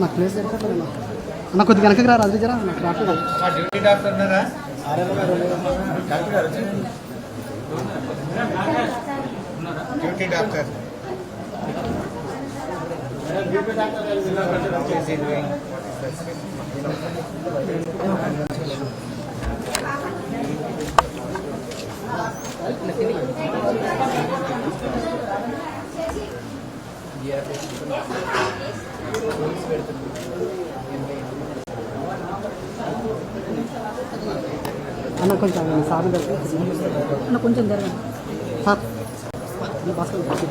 నాకు ప్లేస్ దొరకలేదు నాకు కొద్దిగా వెనకకి రా రాజు జరా నాకు రావట్లేదు డ్యూటీ డాక్టర్ ఉన్నారా డ్యూటీ డాక్టర్ డ్యూటీ డాక్టర్ அண்ணா கொஞ்சம் சாதம் அண்ணா கொஞ்சம் தருங்க. Sir. Bhaskar okay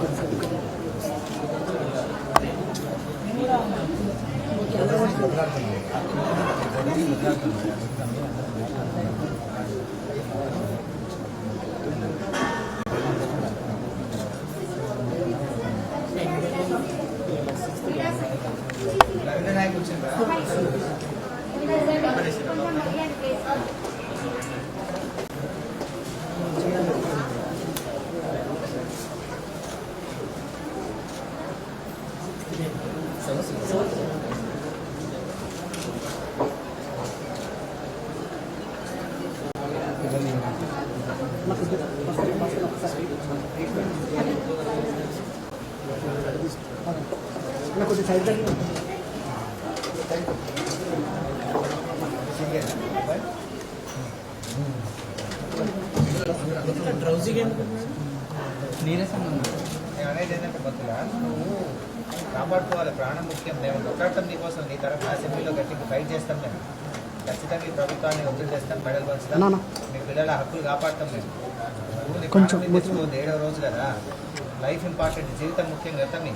అన్న కొద్దిగా సైడ్ దగ్గర నేను అనేది ఏంటంటే భక్తులా నువ్వు కాపాడుకోవాలి. ప్రాణం ముఖ్యం. మేము కొట్లాడటం నీకోసం. నీ తరఫున అసెంబ్లీలో గట్టిగా ఫైట్ చేస్తాం మేము. ఖచ్చితంగా ఈ ప్రభుత్వాన్ని ఒత్తిడి చేస్తాం. మెడల్ పంచుతాం. మీ పిల్లల హక్కులు కాపాడతాం మేము. కొంచెం తెచ్చుకోవద్దు ఏడవ రోజు కదా. లైఫ్ ఇంపార్టెంట్ జీవితం ముఖ్యం కదా మీ.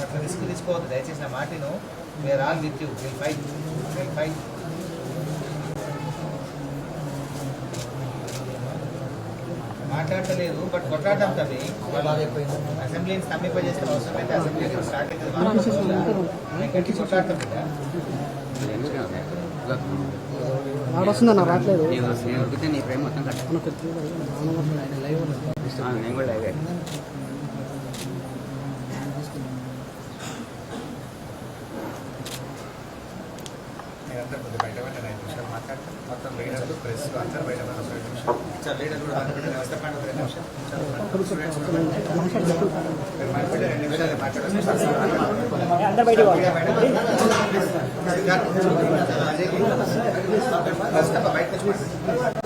అట్లా రిస్క్ తీసుకోవద్దు. దయచేసి నా మాటను. Where all with you will fight will fight మాట్లాడలేదు బట్ కొట్లాడటం తమ్మి. అసెంబ్లీని స్తంభింపజేస్తే అవసరమైతే అసెంబ్లీ స్టార్ట్ గట్టి కొట్లాడతాం రావట్లేదు. నేను నీ ప్రేమ మొత్తం లైవ్ నేను కూడా లైవే. మీరందరూ కొద్దిగా బయట పడిన ఐదు నిమిషాలు మాట్లాడతాం. మొత్తం లీడర్లు ప్రెస్ అందరూ బయట లీడర్ కూడా వ్యవస్థ పండుగ రెండు నిమిషాలు మీరు మాట్లాడే రెండు నిమిషాలు మాట్లాడాలి అందరు బయటికి బయటకు